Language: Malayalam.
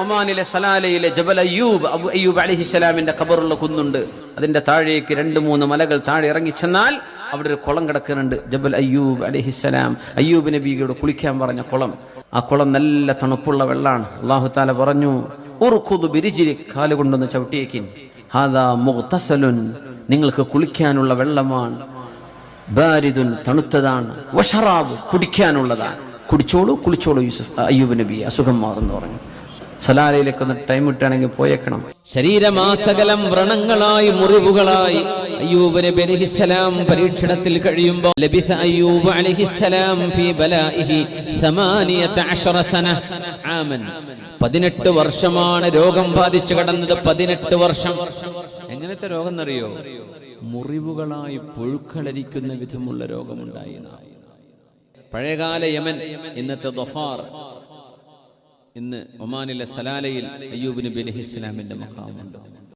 ഒമാനിലെ സലാലയിലെ ജബൽ അയ്യൂബ് അബു അയ്യൂബ് അലിഹിസലാമിന്റെ ഖബറുള്ള കുന്നുണ്ട്. അതിന്റെ താഴേക്ക് രണ്ട് മൂന്ന് മലകൾ താഴെ ഇറങ്ങി ചെന്നാൽ അവിടെ ഒരു കുളം കിടക്കുന്നുണ്ട്. ജബൽ അയ്യൂബ് അലിഹിസലാം അയ്യൂബ് നബിയോട് കുളിക്കാൻ പറഞ്ഞ കുളം. ആ കുളം നല്ല തണുപ്പുള്ള വെള്ളമാണ് അള്ളാഹു താല പറഞ്ഞു ഉറുക്കുതു ബിരിജിരി കാൽ കൊണ്ടൊന്ന് ചവിട്ടിയേക്കിൻ. ഹാദാ മുഖ്തസലുൻ. നിങ്ങൾക്ക് കുളിക്കാനുള്ള വെള്ളമാണ്. ബാരിദുൻ തണുത്തതാണ്. വഷറാബ് കുടിക്കാനുള്ളതാണ്. കുടിച്ചോളൂ കുളിച്ചോളൂ യൂസുഫ് അയ്യൂബ് നബി. അസുഖം മാറുന്നു പറഞ്ഞു. സലാലയിലേക്ക് ഒന്ന് ടൈം കിട്ടുകയാണെങ്കിൽ പോയേക്കണം. ശരീരമാസകലം വ്രണങ്ങളായി മുറിവുകളായി. അയ്യൂബ് നബി പരീക്ഷണത്തിൽ കഴിയുമ്പോൾ ലബിഥ അയ്യൂബ് അലൈഹിസ്സലാം ഫീ ബലാഇഹി 18 സന. ആമൻ. 18 വർഷമാണ് രോഗം ബാധിച്ചു കിടന്നത്. 18 വർഷം. എങ്ങനത്തെ രോഗം എന്നറിയോ മുറിവുകളായി പുഴുക്കളരിക്കുന്ന വിധമുള്ള രോഗമുണ്ടായി. പഴയകാല യമൻ ഇന്നത്തെ ദൊഫാർ. ഇന്ന് ഒമാനിലെ സലാലയിൽ അയ്യൂബ് നബി അലഹി ഇസ്ലാമിന്റെ മഖാമുണ്ട്.